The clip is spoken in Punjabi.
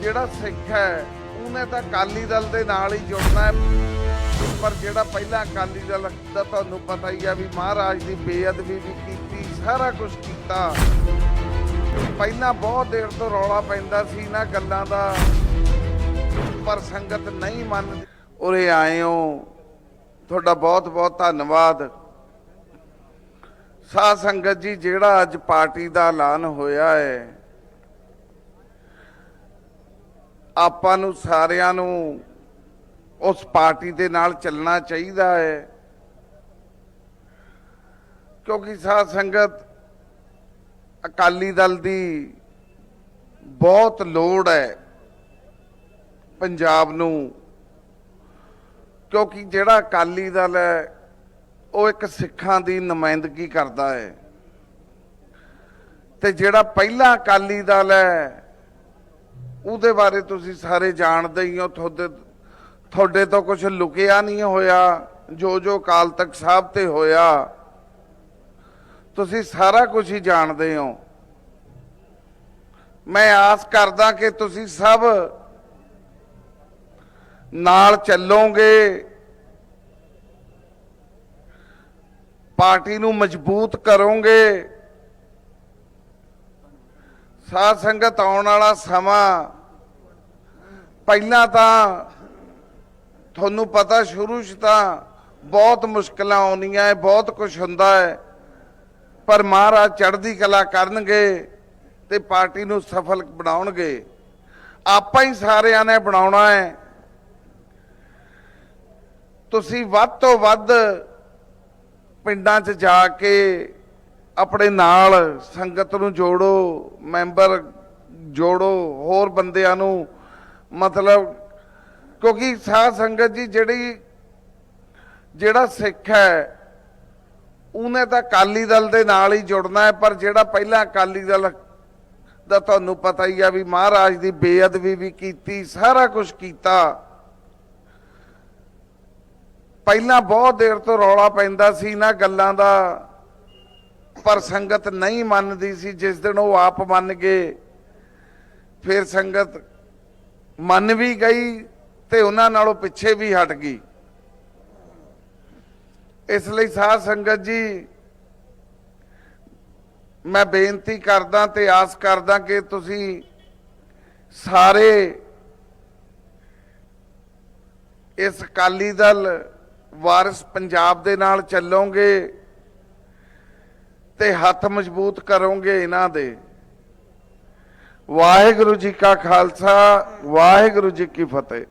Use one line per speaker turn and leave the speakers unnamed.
ਜਿਹੜਾ ਸਿੱਖ ਹੈ, ਉਹਨੇ ਤਾਂ ਅਕਾਲੀ ਦਲ ਦੇ ਨਾਲ ਹੀ ਜੁੜਨਾ ਹੈ। ਪਰ ਜਿਹੜਾ ਪਹਿਲਾਂ ਅਕਾਲੀ ਦਲ ਦਾ ਤੁਹਾਨੂੰ ਪਤਾ ਹੀ ਆ ਵੀ ਮਹਾਰਾਜ ਦੀ ਬੇਅਦਬੀ ਵੀ ਕੀਤੀ, ਸਾਰਾ ਕੁਝ ਕੀਤਾ। ਪਹਿਲਾਂ ਬਹੁਤ ਦੇਰ ਤੋਂ ਰੌਲਾ ਪੈਂਦਾ ਸੀ ਨਾ ਗੱਲਾਂ ਦਾ, ਪਰ ਸੰਗਤ ਨਹੀਂ ਮੰਨਦੀ। ਉਰੇ ਆਏ ਹੋ। ਤੁਹਾਡਾ ਬਹੁਤ ਬਹੁਤ ਧੰਨਵਾਦ। ਸਾਧ ਸੰਗਤ ਜੀ, ਜਿਹੜਾ ਅੱਜ ਪਾਰਟੀ ਦਾ ਐਲਾਨ ਹੋਇਆ ਹੈ ਆਪਾਂ ਨੂੰ ਸਾਰਿਆਂ ਨੂੰ ਉਸ ਪਾਰਟੀ ਦੇ ਨਾਲ ਚੱਲਣਾ ਚਾਹੀਦਾ ਹੈ। ਕਿਉਂਕਿ ਸਾਧ ਸੰਗਤ ਅਕਾਲੀ ਦਲ ਦੀ ਬਹੁਤ ਲੋੜ ਹੈ ਪੰਜਾਬ ਨੂੰ। ਕਿਉਂਕਿ ਜਿਹੜਾ ਅਕਾਲੀ ਦਲ ਹੈ, ਉਹ ਇੱਕ ਸਿੱਖਾਂ ਦੀ ਨੁਮਾਇੰਦਗੀ ਕਰਦਾ ਹੈ। ਤੇ ਜਿਹੜਾ ਪਹਿਲਾ ਅਕਾਲੀ ਦਲ ਹੈ ਉਹਦੇ ਬਾਰੇ ਤੁਸੀਂ ਸਾਰੇ ਜਾਣਦੇ ਹੀ ਹੋ, ਤੁਹਾਡੇ ਤੁਹਾਡੇ ਤੋਂ ਕੁਝ ਲੁਕਿਆ ਨਹੀਂ ਹੋਇਆ, ਜੋ ਜੋ ਕਾਲ ਤੱਕ ਸਾਹਿਬ ਤੇ ਹੋਇਆ। ਤੁਸੀਂ ਸਾਰਾ ਕੁਝ ਹੀ ਜਾਣਦੇ ਹੋ। ਮੈਂ ਆਸ ਕਰਦਾ ਕਿ ਤੁਸੀਂ ਸਭ ਨਾਲ ਚੱਲੋਗੇ। ਪਾਰਟੀ ਨੂੰ ਮਜ਼ਬੂਤ ਕਰੋਗੇ। ਸਾਧ ਸੰਗਤ ਆਉਣ ਵਾਲਾ ਸਮਾਂ ਪਹਿਲਾਂ ਤਾਂ ਤੁਹਾਨੂੰ ਪਤਾ ਸ਼ੁਰੂ 'ਚ ਤਾਂ ਬਹੁਤ ਮੁਸ਼ਕਲਾਂ ਆਉਂਦੀਆਂ ਹੈ ਬਹੁਤ ਕੁਝ ਹੁੰਦਾ ਹੈ ਪਰ ਮਹਾਰਾਜ ਚੜ੍ਹਦੀ ਕਲਾ ਕਰਨਗੇ ਤੇ ਪਾਰਟੀ ਨੂੰ ਸਫਲ ਬਣਾਉਣਗੇ। ਆਪਾਂ ਹੀ ਸਾਰਿਆਂ ਨੇ ਬਣਾਉਣਾ ਹੈ ਤੁਸੀਂ ਵੱਧ ਤੋਂ ਵੱਧ ਪਿੰਡਾਂ 'ਚ ਜਾ ਕੇ ਆਪਣੇ ਨਾਲ ਸੰਗਤ ਨੂੰ ਜੋੜੋ, ਮੈਂਬਰ ਜੋੜੋ, ਹੋਰ ਬੰਦਿਆਂ ਨੂੰ ਮਤਲਬ ਕਿਉਂਕਿ ਸਾਧ ਸੰਗਤ ਜੀ ਜਿਹੜੀ, ਜਿਹੜਾ ਸਿੱਖ ਹੈ, ਉਹਨੇ ਤਾਂ ਅਕਾਲੀ ਦਲ ਦੇ ਨਾਲ ਹੀ ਜੁੜਨਾ ਹੈ, ਪਰ ਜਿਹੜਾ ਪਹਿਲਾਂ ਅਕਾਲੀ ਦਲ ਦਾ ਤੁਹਾਨੂੰ ਪਤਾ ਹੀ ਆ ਵੀ ਮਹਾਰਾਜ ਦੀ ਬੇਅਦਬੀ ਵੀ ਕੀਤੀ, ਸਾਰਾ ਕੁਝ ਕੀਤਾ। ਪਹਿਲਾਂ ਬਹੁਤ ਦੇਰ ਤੋਂ ਰੌਲਾ ਪੈਂਦਾ ਸੀ ਨਾ ਗੱਲਾਂ ਦਾ। ਪਰ ਸੰਗਤ ਨਹੀਂ ਮੰਨਦੀ ਸੀ, ਜਿਸ ਦਿਨ ਉਹ ਆਪ ਮੰਨ ਗਏ। ਫਿਰ ਸੰਗਤ ਮੰਨ ਵੀ ਗਈ ਤੇ ਉਹਨਾਂ ਨਾਲੋਂ ਪਿੱਛੇ ਵੀ ਹਟ ਗਈ। ਇਸ ਲਈ ਸਾਧ ਸੰਗਤ ਜੀ, ਮੈਂ ਬੇਨਤੀ ਕਰਦਾ ਤੇ ਆਸ ਕਰਦਾ ਕਿ ਤੁਸੀਂ ਸਾਰੇ ਇਸ ਅਕਾਲੀ ਦਲ ਵਾਰਿਸ ਪੰਜਾਬ ਦੇ ਨਾਲ ਚੱਲੋਗੇ। ਤੇ ਹੱਥ ਮਜ਼ਬੂਤ ਕਰੋਗੇ ਇਹਨਾਂ ਦੇ। ਵਾਹਿਗੁਰੂ ਜੀ ਕਾ ਖਾਲਸਾ ਵਾਹਿਗੁਰੂ ਜੀ ਕੀ ਫਤਿਹ।